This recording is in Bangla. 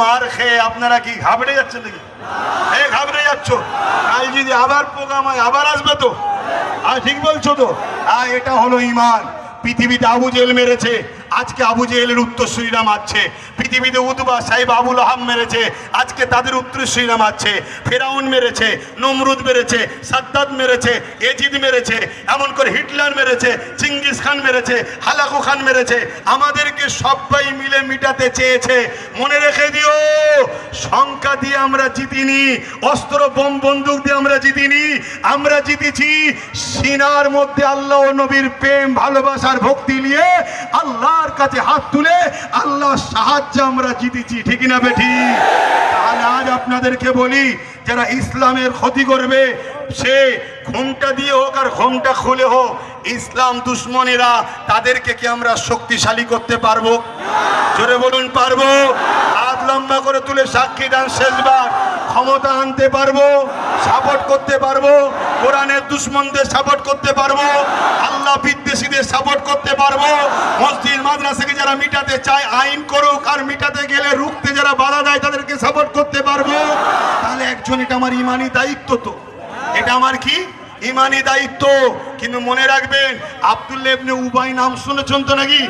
মার খেয়ে আপনারা কি ঘাবড়ে যাচ্ছেন নাকি? হ্যাঁ ঘাবড়ে যাচ্ছ। কাল যদি আবার প্রোগ্রাম হয়, আবার আসবে তো। আর ঠিক বলছো তো? আর এটা হলো ইমান। পৃথিবীতে আবু জেল মেরেছে আজকে আবু জেলের উত্তরসূরিরা মারছে পৃথিবীতে উদ্বা সাহেব আবুল আহাম মেরেছে। আজকে তাদের উত্তরসূরিরা মারছে ফেরাউন মেরেছে, নমরুদ মেরেছে সাদ্দাদ মেরেছে, এজিদ মেরেছে, এমন করে হিটলার মেরেছে চিঙ্গিস খান মেরেছে, হালাকু খান মেরেছে। আমাদেরকে সবাই মিলে মিটাতে চেয়েছে। মনে রেখে দিও সংখ্যা দিয়ে আমরা জিতিনি, অস্ত্র, বোম, বন্দুক দিয়ে আমরা জিতিনি, আমরা জিতেছি। সিনার মধ্যে আল্লাহ নবীর প্রেম, ভালোবাসার ভক্তি নিয়ে আল্লাহর কাছে হাত তুলে আল্লাহর সাহায্যে আমরা জিতেছি, ঠিক না বেঠি? তাহলে আজ আপনাদেরকে বলি, যারা ইসলামের ক্ষতি করবে, সে ঘুমটা দিয়ে হোক আর ঘুমটা খুলে হোক, ইসলাম দুশ্মনেরা, তাদেরকে কি আমরা শক্তিশালী করতে পারব? জোরে বলুন, পারব। হাত লম্বা করে তুলে সাক্ষী দান শেষবার। ক্ষমতা আনতে পারব সাপোর্ট করতে পারব, কোরআনের দুশ্মনদের সাপোর্ট করতে পারব, আল্লাহ বিদ্বেষীদের সাপোর্ট করতে পারব, মসজিদ মাদ্রাসাকে যারা মিটাতে চায়, আইন করুক আর মিটাতে গেলে রুখতে যারা বাধা দেয়, তাদেরকে সাপোর্ট করতে পারব। তাহলে একজন, এটা আমার ইমানি দায়িত্ব তো। এটা আমার কি? ইমানি দায়িত্ব। কিন্তু মনে রাখবেন আবদুল্লেবনে উবাই নাম শুনেছেন তো নাকি?